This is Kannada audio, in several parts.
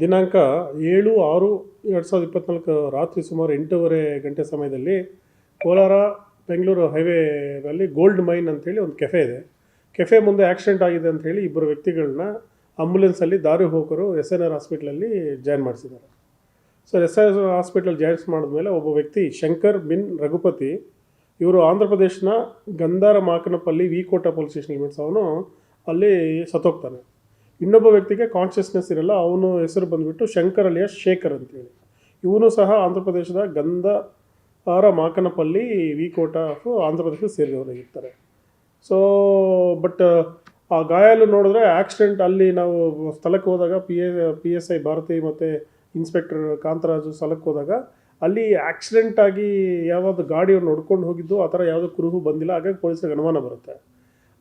ದಿನಾಂಕ ಏಳು ಆರು ಎರಡು ಸಾವಿರದ ಇಪ್ಪತ್ನಾಲ್ಕು ರಾತ್ರಿ ಸುಮಾರು ಎಂಟೂವರೆ ಗಂಟೆ ಸಮಯದಲ್ಲಿ ಕೋಲಾರ ಬೆಂಗಳೂರು ಹೈವೇನಲ್ಲಿ ಗೋಲ್ಡ್ ಮೈನ್ ಅಂತೇಳಿ ಒಂದು ಕೆಫೆ ಇದೆ. ಕೆಫೆ ಮುಂದೆ ಆ್ಯಕ್ಸಿಡೆಂಟ್ ಆಗಿದೆ ಅಂತ ಹೇಳಿ ಇಬ್ಬರು ವ್ಯಕ್ತಿಗಳನ್ನ ಆಂಬುಲೆನ್ಸಲ್ಲಿ ದಾರಿ ಹೋಗರು ಎಸ್ ಎನ್ ಆರ್ ಹಾಸ್ಪಿಟ್ಲಲ್ಲಿ ಜಾಯ್ನ್ ಮಾಡಿಸಿದ್ದಾರೆ. ಸೊ ಎಸ್ ಎನ್ ಆರ್ ಹಾಸ್ಪಿಟ್ಲಲ್ಲಿ ಜಾಯ್ನ್ಸ್ ಮಾಡಿದ್ಮೇಲೆ ಒಬ್ಬ ವ್ಯಕ್ತಿ ಶಂಕರ್ ಬಿನ್ ರಘುಪತಿ, ಇವರು Andhra ಪ್ರದೇಶನ Gandhara Makanapalli Vikota police station limits ಅವನು ಅಲ್ಲಿ ಸತ್ತೋಗ್ತಾನೆ. ಇನ್ನೊಬ್ಬ ವ್ಯಕ್ತಿಗೆ ಕಾನ್ಷಿಯಸ್ನೆಸ್ ಇರಲ್ಲ, ಅವನು ಹೆಸರು ಬಂದುಬಿಟ್ಟು ಶಂಕರ್ ಅಲಿಯ ಶೇಖರ್ ಅಂತೇಳಿ. ಇವನು ಸಹ ಆಂಧ್ರ ಪ್ರದೇಶದ ಗಂಧಾರ ಮಾಕನಪಲ್ಲಿ ವಿಕೋಟ ಆಫ್ ಆಂಧ್ರ ಪ್ರದೇಶಕ್ಕೆ ಸೇರಿದವರಾಗಿರ್ತಾರೆ ಸೊ ಬಟ್ ಆ ಗಾಯಲು ನೋಡಿದ್ರೆ ಆಕ್ಸಿಡೆಂಟ್ ಅಲ್ಲಿ ನಾವು ಸ್ಥಳಕ್ಕೆ ಹೋದಾಗ P A P S I Bharati ಮತ್ತು ಇನ್ಸ್ಪೆಕ್ಟರ್ ಕಾಂತರಾಜು ಸ್ಥಳಕ್ಕೆ ಹೋದಾಗ, ಅಲ್ಲಿ ಆಕ್ಸಿಡೆಂಟ್ ಆಗಿ ಯಾವ್ದು ಗಾಡಿಯನ್ನು ನೋಡ್ಕೊಂಡು ಹೋಗಿದ್ದು, ಆ ಥರ ಯಾವುದೋ ಕುರುಹು ಬಂದಿಲ್ಲ, ಹಾಗಾಗಿ ಪೊಲೀಸರಿಗೆ ಅನುಮಾನ ಬರುತ್ತೆ.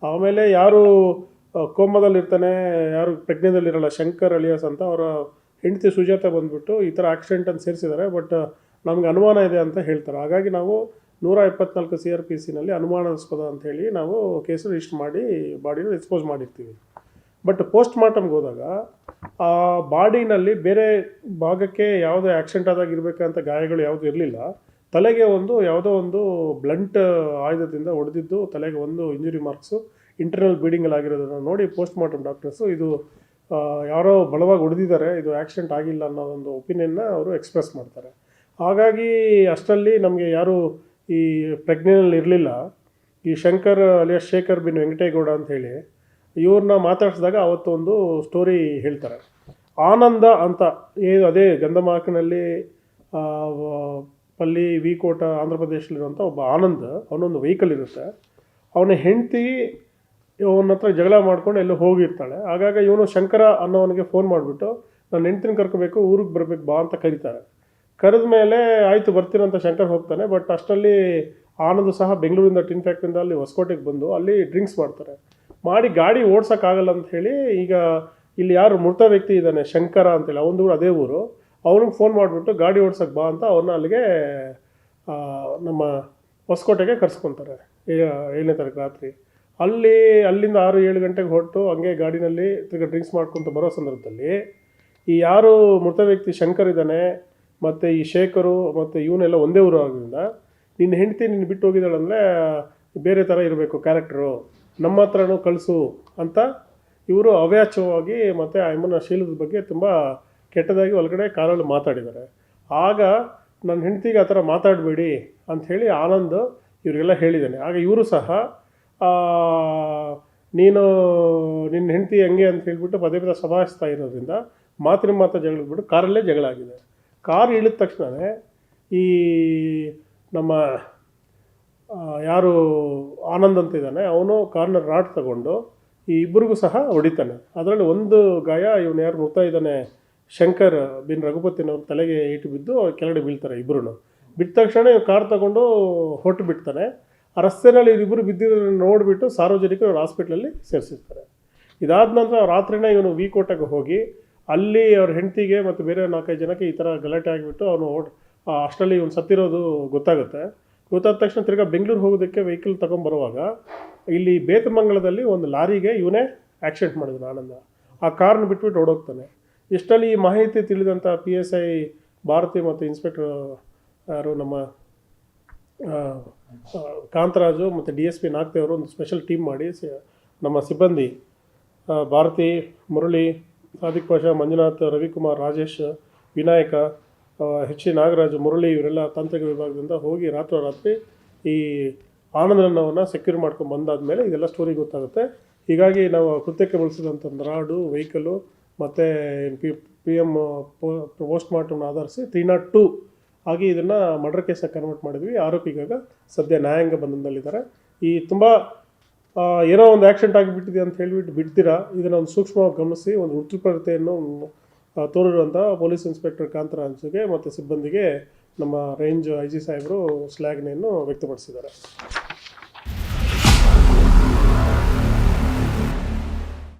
ಆಮೇಲೆ ಯಾರು ಕೋಮದಲ್ಲಿರ್ತಾನೆ, ಯಾರು ಪ್ರಜ್ಞೆದಲ್ಲಿರಲ್ಲ ಶಂಕರ್ ಅಲಿಯಾಸ್ ಅಂತ ಅವರ ಹೆಂಡತಿ ಸುಜಾತ ಬಂದ್ಬಿಟ್ಟು ಈ ಥರ ಆಕ್ಸಿಡೆಂಟ್ ಅಂತ ಸೇರಿಸಿದ್ದಾರೆ. ಬಟ್ ನಮ್ಗೆ ಅನುಮಾನ ಇದೆ ಅಂತ ಹೇಳ್ತಾರೆ. ಹಾಗಾಗಿ ನಾವು ನೂರ ಎಪ್ಪತ್ನಾಲ್ಕು ಸಿ ಆರ್ ಪಿ ಸಿನಲ್ಲಿ ಅನುಮಾನಾಸ್ಪದ ಅಂತ ಹೇಳಿ ನಾವು ಕೇಸು ರಿಜಿಸ್ಟರ್ ಮಾಡಿ, ಬಾಡಿನ ಎಕ್ಸ್ಪೋಸ್ ಮಾಡಿರ್ತೀವಿ. ಬಟ್ ಪೋಸ್ಟ್ ಮಾರ್ಟಮ್ಗೆ ಹೋದಾಗ, ಆ ಬಾಡಿನಲ್ಲಿ ಬೇರೆ ಭಾಗಕ್ಕೆ ಯಾವುದೇ ಆಕ್ಸಿಡೆಂಟ್ ಆದಾಗ ಇರಬೇಕಂತ ಗಾಯಗಳು ಯಾವುದೂ ಇರಲಿಲ್ಲ. ತಲೆಗೆ ಒಂದು ಯಾವುದೋ ಒಂದು ಬ್ಲಂಟ್ ಆಯುಧದಿಂದ ಹೊಡೆದಿದ್ದು, ತಲೆಗೆ ಒಂದು ಇಂಜುರಿ ಮಾರ್ಕ್ಸು ಇಂಟರ್ನಲ್ ಬ್ಲೀಡಿಂಗಲ್ಲಿ ಆಗಿರೋದನ್ನು ನೋಡಿ ಪೋಸ್ಟ್ ಮಾರ್ಟಮ್ ಡಾಕ್ಟರ್ಸು ಇದು ಯಾರೋ ಬಲವಾಗಿ ಹೊಡೆದಿದ್ದಾರೆ, ಇದು ಆಕ್ಸಿಡೆಂಟ್ ಆಗಿಲ್ಲ ಅನ್ನೋ ಒಂದು ಒಪಿನಿಯನ್ನ ಅವರು ಎಕ್ಸ್ಪ್ರೆಸ್ ಮಾಡ್ತಾರೆ. ಹಾಗಾಗಿ ಅಷ್ಟರಲ್ಲಿ ನಮಗೆ ಯಾರು ಈ ಪ್ರೆಗ್ನೆಂಟ್ ಇರಲಿಲ್ಲ. ಈ ಶಂಕರ್ ಅಲಿಯಾಸ್ ಶೇಖರ್ ಬಿನ್ ವೆಂಕಟೇಗೌಡ ಅಂತ ಹೇಳಿ ಇವ್ರನ್ನ ಮಾತಾಡಿಸಿದಾಗ ಅವತ್ತು ಒಂದು ಸ್ಟೋರಿ ಹೇಳ್ತಾರೆ. ಆನಂದ ಅಂತ, ಏ, ಅದೇ ಗಂಧಮಾಕನಲ್ಲಿ ಪಲ್ಲಿ, ವಿಕೋಟ, ಆಂಧ್ರ ಪ್ರದೇಶಲ್ಲಿರುವಂಥ ಒಬ್ಬ ಆನಂದ್, ಅವನೊಂದು ವೆಹಿಕಲ್ ಇರುತ್ತೆ. ಅವನ ಹೆಂಡತಿ ಇವನ ಹತ್ರ ಜಗಳ ಮಾಡ್ಕೊಂಡು ಎಲ್ಲೋ ಹೋಗಿರ್ತಾಳೆ. ಆಗಾಗ ಇವನು ಶಂಕರ ಅನ್ನೋವನಿಗೆ ಫೋನ್ ಮಾಡಿಬಿಟ್ಟು, ನಾನು ಹೆಂಡ್ತಿನ ಕರ್ಕೋಬೇಕು, ಊರಿಗೆ ಬರಬೇಕು, ಬಾ ಅಂತ ಕರೀತಾರೆ. ಕರೆದ ಮೇಲೆ, ಆಯಿತು ಬರ್ತೀರಂತ ಶಂಕರ್ ಹೋಗ್ತಾನೆ. ಬಟ್ ಅಷ್ಟರಲ್ಲಿ ಆನಂದ್ ಸಹ ಬೆಂಗಳೂರಿಂದ, ಟಿನ್ ಫ್ಯಾಕ್ಟ್ರಿಂದ ಅಲ್ಲಿ ಹೊಸಕೋಟೆಗೆ ಬಂದು ಅಲ್ಲಿ ಡ್ರಿಂಕ್ಸ್ ಮಾಡ್ತಾರೆ. ಮಾಡಿ ಗಾಡಿ ಓಡ್ಸೋಕ್ಕಾಗಲ್ಲ ಅಂತ ಹೇಳಿ, ಈಗ ಇಲ್ಲಿ ಯಾರು ಮೃತ ವ್ಯಕ್ತಿ ಇದ್ದಾನೆ, ಶಂಕರ ಅಂತೇಳಿ ಅವನ ಅದೇ ಊರು. ಅವ್ನಿಗೆ ಫೋನ್ ಮಾಡಿಬಿಟ್ಟು, ಗಾಡಿ ಓಡ್ಸೋಕ್ಕೆ ಬಾ ಅಂತ ಅವ್ರನ್ನ ಅಲ್ಲಿಗೆ ನಮ್ಮ ಹೊಸಕೋಟೆಗೆ ಕರ್ಸ್ಕೊತಾರೆ. ಏಳನೇ ತಾರೀಕು ರಾತ್ರಿ. ಅಲ್ಲಿ ಅಲ್ಲಿಂದ ಆರು ಏಳು ಗಂಟೆಗೆ ಹೊರಟು ಹಂಗೆ ಗಾಡಿನಲ್ಲಿ ತಿರ್ಗಿ ಡ್ರಿಂಕ್ಸ್ ಮಾಡ್ಕೊತ ಬರೋ ಸಂದರ್ಭದಲ್ಲಿ ಈ ಯಾರು ಮೃತ ವ್ಯಕ್ತಿ ಶಂಕರ್ ಇದ್ದಾನೆ ಮತ್ತು ಈ ಶೇಖರು ಮತ್ತು ಇವನೆಲ್ಲ ಒಂದೇ ಊರು ಆಗೋದ್ರಿಂದ ನಿನ್ನ ಹೆಂಡತಿ ನಿನ್ನ ಬಿಟ್ಟು ಹೋಗಿದ್ದಾಳೆ ಅಂದರೆ ಬೇರೆ ಥರ ಇರಬೇಕು ಕ್ಯಾರೆಕ್ಟರು ನಮ್ಮ ಹತ್ರನೂ ಕಳಿಸು ಅಂತ ಇವರು ಅವ್ಯಾಚವಾಗಿ ಮತ್ತು ಅಮ್ಮನ ಶೀಲದ ಬಗ್ಗೆ ತುಂಬ ಕೆಟ್ಟದಾಗಿ ಒಳಗಡೆ ಕಾಲಲ್ಲಿ ಮಾತಾಡಿದ್ದಾರೆ. ಆಗ ನನ್ನ ಹೆಂಡತಿಗೆ ಆ ಥರ ಮಾತಾಡಬೇಡಿ ಅಂಥೇಳಿ ಆನಂದ್ ಇವರಿಗೆಲ್ಲ ಹೇಳಿದ್ದಾನೆ. ಆಗ ಇವರು ಸಹ ನೀನು ನಿನ್ನ ಹೆಂಡತಿ ಹಂಗೆ ಅಂತ ಹೇಳ್ಬಿಟ್ಟು ಪದೇ ಪದೇ ಸಭಾಯಿಸ್ತಾ ಇರೋದ್ರಿಂದ ಮಾತಿನ ಮಾತು ಬಿಟ್ಟು ಕಾರಲ್ಲೇ ಜಗಳ ಆಗಿದೆ ಕಾರ್ ಇಳಿದ ತಕ್ಷಣವೇ ಈ ನಮ್ಮ ಯಾರು ಆನಂದ್ ಅಂತ ಇದ್ದಾನೆ, ಅವನು ಕಾರ್ನ ರಾಡ್ ತಗೊಂಡು ಈ ಇಬ್ಬರಿಗೂ ಸಹ ಹೊಡಿತಾನೆ. ಅದರಲ್ಲಿ ಒಂದು ಗಾಯ ಇವನು ಯಾರು ನೋಡ್ತಾ ಇದ್ದಾನೆ, ಶಂಕರ್ ಬಿನ್ ರಘುಪತಿನವ್ರ ತಲೆಗೆ ಇಟ್ಟು ಬಿದ್ದು ಕೆಳಗಡೆ ಬೀಳ್ತಾರೆ ಇಬ್ಬರು ಬಿಟ್ಟ ತಕ್ಷಣ ಕಾರ್ ತಗೊಂಡು ಹೊಟ್ಟು ಬಿಡ್ತಾನೆ. ಆ ರಸ್ತೆಯಲ್ಲಿ ಇವರಿಬ್ಬರು ಬಿದ್ದಿದ್ದನ್ನು ನೋಡಿಬಿಟ್ಟು ಸಾರ್ವಜನಿಕರು ಅವ್ರ ಹಾಸ್ಪಿಟ್ಲಲ್ಲಿ ಸೇರಿಸಿರ್ತಾರೆ. ಇದಾದ ನಂತರ ರಾತ್ರಿನೇ ಇವನು ವಿ ಕೋಟೆಗೆ ಹೋಗಿ ಅಲ್ಲಿ ಅವ್ರ ಹೆಂಡತಿಗೆ ಮತ್ತು ಬೇರೆ ನಾಲ್ಕೈದು ಜನಕ್ಕೆ ಈ ಥರ ಗಲಾಟೆ ಆಗಿಬಿಟ್ಟು ಅವನು ಓಡ್ ಅಷ್ಟರಲ್ಲಿ ಇವನು ಸತ್ತಿರೋದು ಗೊತ್ತಾಗುತ್ತೆ. ಗೊತ್ತಾದ ತಕ್ಷಣ ತಿರ್ಗಾ ಬೆಂಗಳೂರು ಹೋಗೋದಕ್ಕೆ ವೆಹಿಕಲ್ ತೊಗೊಂಬರುವಾಗ ಇಲ್ಲಿ ಬೇತಮಂಗಲದಲ್ಲಿ ಒಂದು ಲಾರಿಗೆ ಇವನೇ ಆ್ಯಕ್ಸಿಡೆಂಟ್ ಮಾಡಿದ್ರು ಆನಂದ. ಆ ಕಾರ್ನ ಬಿಟ್ಬಿಟ್ಟು ಓಡೋಗ್ತಾನೆ. ಇಷ್ಟರಲ್ಲಿ ಈ ಮಾಹಿತಿ ತಿಳಿದಂಥ ಪಿ ಎಸ್ ಐ ಭಾರತಿ ಮತ್ತು ಇನ್ಸ್ಪೆಕ್ಟರ್ ಯಾರು ನಮ್ಮ ಕಾಂತರಾಜು ಮತ್ತು ಡಿ ಎಸ್ ಪಿ ನಾಗದೇವರು ಒಂದು ಸ್ಪೆಷಲ್ ಟೀಮ್ ಮಾಡಿ ನಮ್ಮ ಸಿಬ್ಬಂದಿ ಭಾರತಿ, ಮುರಳಿ, ಸಾದಿಕ್ ಪಾಷಾ, ಮಂಜುನಾಥ್, ರವಿಕುಮಾರ್, ರಾಜೇಶ್, ವಿನಾಯಕ ಹೆಚ್ ಸಿ ನಾಗರಾಜು, ಮುರಳಿ ಇವರೆಲ್ಲ ತಾಂತ್ರಿಕ ವಿಭಾಗದಿಂದ ಹೋಗಿ ರಾತ್ರೋರಾತ್ರಿ ಈ ಆನಂದನವನ್ನು ಸೆಕ್ಯೂರ್ ಮಾಡ್ಕೊಂಡು ಬಂದಾದಮೇಲೆ ಇದೆಲ್ಲ ಸ್ಟೋರಿ ಗೊತ್ತಾಗುತ್ತೆ. ಹೀಗಾಗಿ ನಾವು ಕೃತ್ಯಕ್ಕೆ ಬಳಸಿದಂಥ ರಾಡು, ವೆಹಿಕಲು ಮತ್ತು ಪಿ ಪಿ ಎಂ ಪೋಸ್ಟ್ ಮಾರ್ಟಮ್ನ ಆಧರಿಸಿ ತ್ರೀ ನಾಟ್ ಟು ಆಗಿ ಇದನ್ನು ಮರ್ಡರ್ ಕೇಸಾಗಿ ಕನ್ವರ್ಟ್ ಮಾಡಿದ್ವಿ. ಆರೋಪಿಗಾಗ ಸದ್ಯ ನ್ಯಾಯಾಂಗ ಬಂಧನದಲ್ಲಿದ್ದಾರೆ. ಈ ತುಂಬ ಏನೋ ಒಂದು ಆ್ಯಕ್ಸಿಡೆಂಟ್ ಆಗಿಬಿಟ್ಟಿದೆ ಅಂತ ಹೇಳಿಬಿಟ್ಟು ಬಿಡ್ತೀರಾ? ಇದನ್ನು ಒಂದು ಸೂಕ್ಷ್ಮವಾಗಿ ಗಮನಿಸಿ, ಒಂದು ವೃತ್ತಿಪರತೆಯನ್ನು ತೋರಿರುವಂಥ ಪೊಲೀಸ್ ಇನ್ಸ್ಪೆಕ್ಟರ್ ಕಾಂತರಾಜ್ಗೆ ಮತ್ತು ಸಿಬ್ಬಂದಿಗೆ ನಮ್ಮ ರೇಂಜ್ ಐ ಜಿ ಸಾಹೇಬರು ಶ್ಲಾಘನೆಯನ್ನು ವ್ಯಕ್ತಪಡಿಸಿದ್ದಾರೆ.